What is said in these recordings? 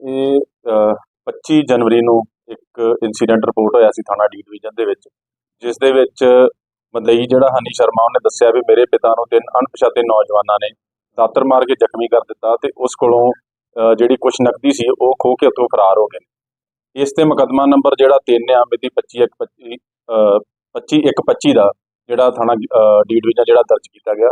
ਇਹ ਅ, 25 ਜਨਵਰੀ ਨੂੰ ਇੱਕ ਇਨਸੀਡੈਂਟ ਰਿਪੋਰਟ ਹੋਇਆ ਸੀ ਥਾਣਾ ਡੀ ਡਿਵੀਜ਼ਨ ਦੇ ਵਿੱਚ ਜਿਸ ਦੇ ਵਿੱਚ ਮਦਈ ਜਿਹੜਾ ਹਨੀ ਸ਼ਰਮਾ ਉਹਨੇ ਦੱਸਿਆ ਵੀ ਮੇਰੇ ਪਿਤਾ ਨੂੰ ਤਿੰਨ ਅਣਪਛਾਤੇ ਨੌਜਵਾਨਾਂ ਨੇ ਦਾਤਰ ਮਾਰ ਕੇ ਜ਼ਖਮੀ ਕਰ ਦਿੱਤਾ ਤੇ ਉਸ ਕੋਲੋਂ ਅ, ਜਿਹੜੀ ਕੁਛ ਨਕਦੀ ਸੀ ਉਹ ਖੋਹ ਕੇ ਉੱਥੋਂ ਫਰਾਰ ਹੋ ਗਏ ਨੇ। ਇਸ ਤੇ ਮੁਕੱਦਮਾ ਨੰਬਰ ਜਿਹੜਾ 3 ਆ ਮਿਤੀ 25 ਇੱਕ 25 ਅ, 25 ਇੱਕ 25 ਦਾ ਜਿਹੜਾ ਥਾਣਾ ਡੀ ਡਿਵੀਜ਼ਨ ਜਿਹੜਾ ਦਰਜ ਕੀਤਾ ਗਿਆ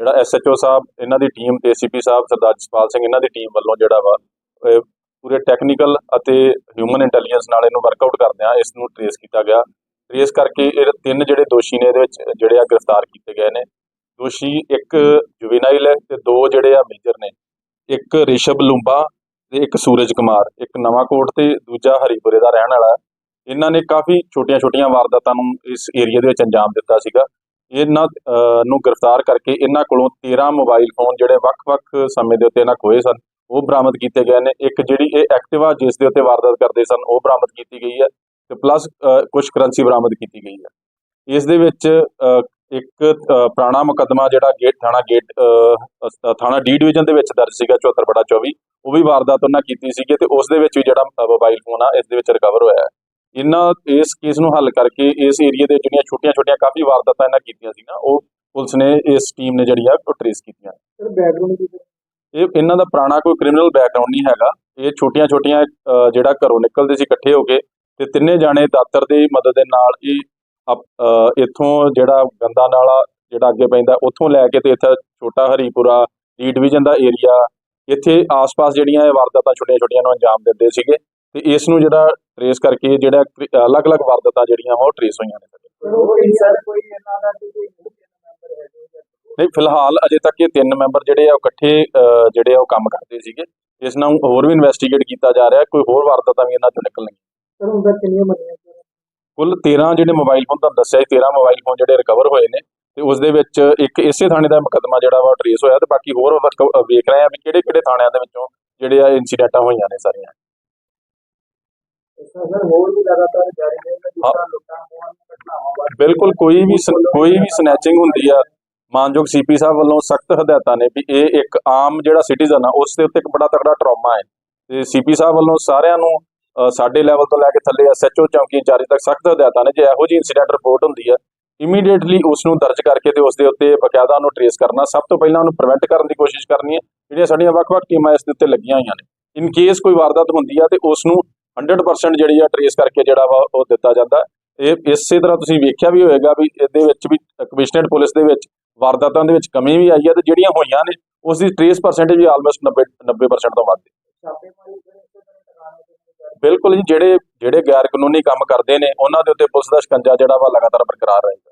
ਜਿਹੜਾ ਐਸਐਚਓ ਸਾਹਿਬ, ਇਹਨਾਂ ਦੀ ਟੀਮ ਤੇ ਏਸੀਪੀ ਸਾਹਿਬ, ਸਰਦਾਰ ਜਸਪਾਲ ਸਿੰਘ, ਇਹਨਾਂ ਦੀ ਟੀਮ ਵੱਲੋਂ ਜਿਹੜਾ ਵਾ, ਇਹ ਪੂਰੇ ਟੈਕਨੀਕਲ ਅਤੇ ਹਿਊਮਨ ਇੰਟੈਲੀਜੈਂਸ ਨਾਲ ਇਹਨੂੰ ਵਰਕਆਊਟ ਕਰਦਿਆਂ ਇਸ ਨੂੰ ਟ੍ਰੇਸ ਕੀਤਾ ਗਿਆ। ਟ੍ਰੇਸ ਕਰਕੇ ਇਹ ਤਿੰਨ ਜਿਹੜੇ ਦੋਸ਼ੀ ਨੇ ਇਹਦੇ ਵਿੱਚ, ਜਿਹੜੇ ਆ ਗ੍ਰਿਫਤਾਰ ਕੀਤੇ ਗਏ ਨੇ। ਦੋਸ਼ੀ ਇੱਕ ਜੁਵੇਨਾਈਲ ਹੈ ਤੇ ਦੋ ਜਿਹੜੇ ਆ ਮੇਜਰ ਨੇ। ਇੱਕ ਰਿਸ਼ਭ ਲੂੰਬਾ ਤੇ ਇੱਕ ਸੂਰਜ ਕੁਮਾਰ, ਇੱਕ ਨਵਾਂ ਕੋਟ ਤੇ ਦੂਜਾ ਹਰੀਪੁਰੇ ਦਾ ਰਹਿਣ ਵਾਲਾ। ਇਹਨਾਂ ਨੇ ਕਾਫੀ ਛੋਟੀਆਂ-ਛੋਟੀਆਂ ਵਾਰਦਾਤਾਂ ਨੂੰ ਇਸ ਏਰੀਆ ਦੇ ਵਿੱਚ ਅੰਜਾਮ ਦਿੱਤਾ ਸੀਗਾ। ਇਹਨਾਂ ਨੂੰ ਗ੍ਰਿਫਤਾਰ ਕਰਕੇ ਇਹਨਾਂ ਕੋਲੋਂ 13 ਮੋਬਾਈਲ ਫੋਨ ਜਿਹੜੇ ਵੱਖ-ਵੱਖ ਸਮੇਂ ਦੇ ਉੱਤੇ ਇਹਨਾਂ ਖੋਏ ਸਨ, ਉਹ ਬਰਾਮਦ ਕੀਤੇ ਗਏ ਨੇ। ਇੱਕ ਜਿਹੜੀ ਇਹ ਐਕਟਿਵਾ ਜਿਸ ਦੇ ਉੱਤੇ ਵਾਰਦਾਤ ਕਰਦੇ ਸਨ, ਉਹ ਬਰਾਮਦ ਕੀਤੀ ਗਈ ਹੈ ਤੇ ਪਲੱਸ ਕੁਝ ਕਰੰਸੀ ਬਰਾਮਦ ਕੀਤੀ ਗਈ ਹੈ। ਇਸ ਦੇ ਵਿੱਚ ਇੱਕ ਪੁਰਾਣਾ ਮੁਕੱਦਮਾ ਜਿਹੜਾ ਗੇਟ, ਥਾਣਾ ਗੇਟ ਥਾਣਾ ਡੀ ਡਿਵੀਜ਼ਨ ਦੇ ਵਿੱਚ ਦਰਜ ਸੀਗਾ 74 ਬੜਾ 24 ਉਹ ਵੀ ਵਾਰਦਾਤ ਉਹਨਾਂ ਕੀਤੀ ਸੀਗੀ ਤੇ ਉਸ ਦੇ ਵਿੱਚ ਵੀ ਜਿਹੜਾ ਮੋਬਾਈਲ ਫੋਨ ਆ, ਇਸ ਦੇ ਵਿੱਚ ਰਿਕਵਰ ਹੋਇਆ ਹੈ। ਇਹਨਾਂ ਇਸ ਕੇਸ ਨੂੰ ਹੱਲ ਕਰਕੇ ਇਸ ਏਰੀਆ ਦੇ ਜਿਹੜੀਆਂ ਛੋਟੀਆਂ-ਛੋਟੀਆਂ ਕਾਫੀ ਵਾਰਦਾਤਾਂ ਇਹਨਾਂ ਕੀਤੀਆਂ ਸੀ ਨਾ ਉਹ ਪੁਲਿਸ ਨੇ ਇਸ ਟੀਮ ਨੇ ਜਿਹੜੀ ਆ ਉਹ ਟ੍ਰੇਸ ਕੀਤੀਆਂ। ਸਰ ਬੈਕਗ੍ਰਾਉਂਡ ਇਹ ਇਹਨਾਂ ਦਾ ਪੁਰਾਣਾ ਕੋਈ ਕ੍ਰਿਮੀਨਲ ਬੈਕਗ੍ਰਾਉਂਡ ਨਹੀਂ ਹੈਗਾ। ਇਹ ਛੋਟੀਆਂ-ਛੋਟੀਆਂ ਜਿਹੜਾ ਘਰੋਂ ਨਿਕਲਦੇ ਸੀ ਇਕੱਠੇ ਹੋ ਕੇ ਤੇ ਤਿੰਨੇ ਜਾਣੇ ਦਾਤਰ ਦੀ ਮਦਦ ਦੇ ਨਾਲ ਇਹ ਇੱਥੋਂ ਜਿਹੜਾ ਗੰਦਾ ਨਾਲਾ ਜਿਹੜਾ ਅੱਗੇ ਪੈਂਦਾ ਉੱਥੋਂ ਲੈ ਕੇ ਤੇ ਇੱਥੇ ਛੋਟਾ ਹਰੀਪੁਰਾ ਡੀ ਡਿਵੀਜ਼ਨ ਦਾ ਏਰੀਆ ਇੱਥੇ ਆਸ-ਪਾਸ ਜਿਹੜੀਆਂ ਇਹ ਵਾਰਦਾਤਾਂ ਛੋਟੀਆਂ-ਛੋਟੀਆਂ ਨੂੰ ਅੰਜਾਮ ਦਿੰਦੇ ਸੀਗੇ। ਤੇ ਇਸ ਨੂੰ ਜਿਹੜਾ ਟ੍ਰੇਸ ਕਰਕੇ ਜਿਹੜਾ ਅਲੱਗ-ਅਲੱਗ ਵਾਰਦਾਤਾਂ ਜਿਹੜੀਆਂ ਉਹ ਟ੍ਰੇਸ ਹੋਈਆਂ ਨੇ ਨਹੀਂ ਫਿਲਹਾਲ ਅਜੇ ਤੱਕ ਇਹ ਤਿੰਨ ਮੈਂਬਰ ਜਿਹੜੇ ਆ ਉਹ ਇਕੱਠੇ ਜਿਹੜੇ ਆ ਉਹ ਕੰਮ ਕਰਦੇ ਸੀਗੇ। ਇਸ ਨਾਲ ਹੋਰ ਵੀ ਇਨਵੈਸਟੀਗੇਟ ਕੀਤਾ ਜਾ ਰਿਹਾ ਕੋਈ ਹੋਰ ਵਾਰਦਾਤਾਂ ਵੀ ਇਹਨਾਂ ਚੋਂ ਨਿਕਲਣਗੀਆਂ। ਕੁੱਲ 13 ਜਿਹੜੇ ਮੋਬਾਈਲ ਫੋਨ ਤੁਹਾਨੂੰ ਦੱਸਿਆ ਸੀ 13 ਮੋਬਾਈਲ ਫੋਨ ਜਿਹੜੇ ਰਿਕਵਰ ਹੋਏ ਨੇ ਤੇ ਉਸ ਦੇ ਵਿੱਚ ਇੱਕ ਇਸੇ ਥਾਣੇ ਦਾ ਮੁਕੱਦਮਾ ਜਿਹੜਾ ਵਾ ਟ੍ਰੇਸ ਹੋਇਆ ਤੇ ਬਾਕੀ ਹੋਰ ਵੇਖ ਰਹੇ ਆ ਵੀ ਕਿਹੜੇ ਕਿਹੜੇ ਥਾਣਿਆਂ ਦੇ ਵਿੱਚੋਂ ਜਿਹੜੇ ਆ ਇਨਸੀਡੈਂਟਾਂ ਹੋਈਆਂ ਨੇ ਸਾਰੀਆਂ। ਬਿਲਕੁਲ ਕੋਈ ਵੀ ਕੋਈ ਵੀ ਸਨੈਚਿੰਗ ਹੁੰਦੀ ਆ। ਮਾਨਯੋਗ ਸੀਪੀ ਸਾਹਿਬ ਵੱਲੋਂ ਸਖਤ ਹਦਾਇਤਾਂ ਨੇ ਵੀ ਇਹ ਇੱਕ ਆਮ ਜਿਹੜਾ ਸਿਟੀਜ਼ਨ ਆ ਉਸ ਦੇ ਉੱਤੇ ਇੱਕ ਬੜਾ ਤਕੜਾ ਟਰਾਮਾ ਹੈ। ਤੇ ਸੀਪੀ ਸਾਹਿਬ ਵੱਲੋਂ ਸਾਰਿਆਂ ਨੂੰ ਸਾਡੇ ਲੈਵਲ ਤੋਂ ਲੈ ਕੇ ਥੱਲੇ ਐਸਐਚਓ ਚੌਂਕੀ ਇੰਚਾਰਜ ਤੱਕ ਸਖਤ ਹਦਾਇਤਾਂ ਨੇ। ਜੇ ਇਹੋ ਜਿਹੀ ਇਨਸੀਡੈਂਟ ਰਿਪੋਰਟ ਹੁੰਦੀ ਹੈ ਇਮੀਡੀਏਟਲੀ ਉਸ ਨੂੰ ਦਰਜ ਕਰਕੇ ਤੇ ਉਸ ਦੇ ਉੱਤੇ ਬਕਾਇਦਾ ਉਹਨੂੰ ਟ੍ਰੇਸ ਕਰਨਾ। ਸਭ ਤੋਂ ਪਹਿਲਾਂ ਉਹਨੂੰ ਪ੍ਰੀਵੈਂਟ ਕਰਨ ਦੀ ਕੋਸ਼ਿਸ਼ ਕਰਨੀ ਹੈ। ਜਿਹੜੀਆਂ ਸਾਡੀਆਂ ਵੱਖ-ਵੱਖ ਟੀਮਾਂ ਇਸ ਦੇ ਉੱਤੇ ਲੱਗੀਆਂ ਹੋਈਆਂ ਨੇ। ਇਨ ਕੇਸ ਕੋਈ ਵਾਰਦਾਤ ਹੁੰਦੀ ਆ ਤੇ ਉਸ ਨੂੰ 100% ਜਿਹੜੀ ਆ ਟਰੇਸ ਕਰਕੇ ਜਿਹੜਾ ਵਾ ਉਹ ਦਿੱਤਾ ਜਾਂਦਾ। ਇਹ ਇਸੇ ਤਰ੍ਹਾਂ ਤੁਸੀਂ ਵੇਖਿਆ ਵੀ ਹੋਏਗਾ ਵੀ ਇਹਦੇ ਵਿੱਚ ਵੀ ਕਮਿਸ਼ਨਰੇਟ ਪੁਲਿਸ ਦੇ ਵਿੱਚ ਵਾਰਦਾਤਾਂ ਦੇ ਵਿੱਚ ਕਮੀ ਵੀ ਆਈ ਹੈ ਤੇ ਜਿਹੜੀਆਂ ਹੋਈਆਂ ਨੇ, ਉਸ ਦੀ ਟ੍ਰੇਸ ਪਰਸੈਂਟੇਜ ਵੀ ਆਲਮੋਸਟ 90 90% ਤੋਂ ਵੱਧ। ਬਿਲਕੁਲ ਜੀ, ਜਿਹੜੇ ਜਿਹੜੇ ਗੈਰ ਕਾਨੂੰਨੀ ਕੰਮ ਕਰਦੇ ਨੇ, ਉਹਨਾਂ ਦੇ ਉੱਤੇ ਪੁਲਿਸ ਦਾ ਸ਼ਿਕੰਜਾ ਜਿਹੜਾ ਵਾ ਲਗਾਤਾਰ ਬਰਕਰਾਰ ਰਹੇਗਾ।